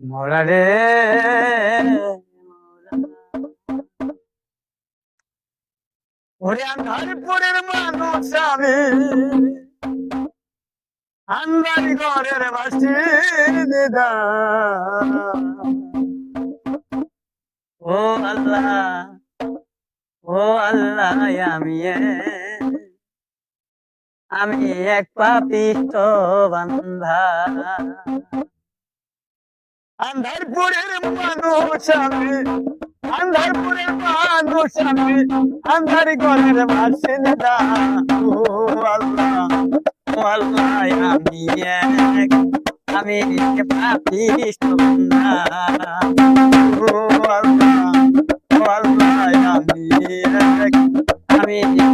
মরা রে ওরে আন্ধারপুরের মানুষ আমি আন্দার ঘরের বাসি দিদা। ও আল্লাহ ও আল্লাহ, আমি আমি এক পাপিষ্ট বান্ধা। আন্ধারপুরের মানুষ আমি, আন্ধারপুরের মানুষ আমি, আন্ধার ঘরের বাসিন্দা আমি এক আমি এক পাপিষ্ট বান্ধা।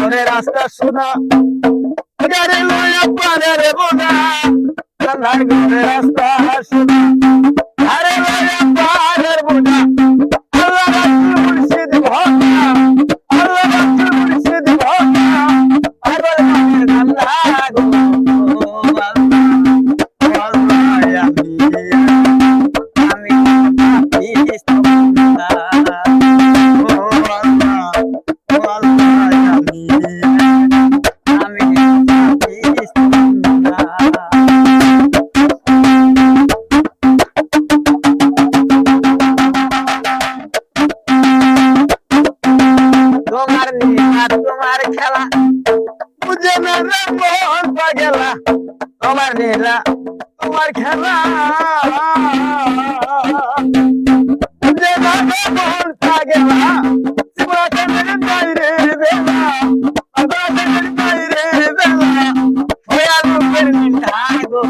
ঘরে রাস্তা শোনা গাড়ি লইয়া পারে রে বোনা। আন্ধার ঘরে রাস্তা শোনা আরে লইয়া পারে বোনা। আল্লাহ রাসূল মুর্শিদ ভক্তা আল্লাহ রাসূল মুর্শিদ ভক্তা আরে আল্লাহ গো। তোমার খেলা বুঝে না রে মন পাগেলা তোমার নীলা তোমার খেলা বুঝে না রে মন পাগেলা তোমরা কেমন বাইরে বেলা তোমরা কেমন বাইরে বেলা ওয়া লোকের নিন্দা গো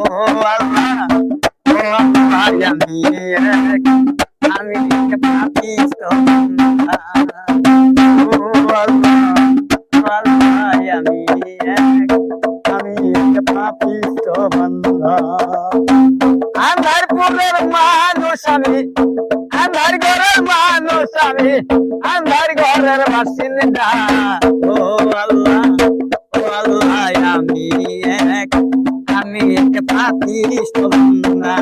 ও আল্লাহ ও আল্লাহ আমি এক আমি এক পাপিষ্ট বান্দা আমি আন্ধার ঘরের মানুষ আমি আন্ধার ঘরের বাসিন্দা। ও আল্লাহ ও আল্লাহ, আমি এক আমি এক পাপিষ্ট বান্দা।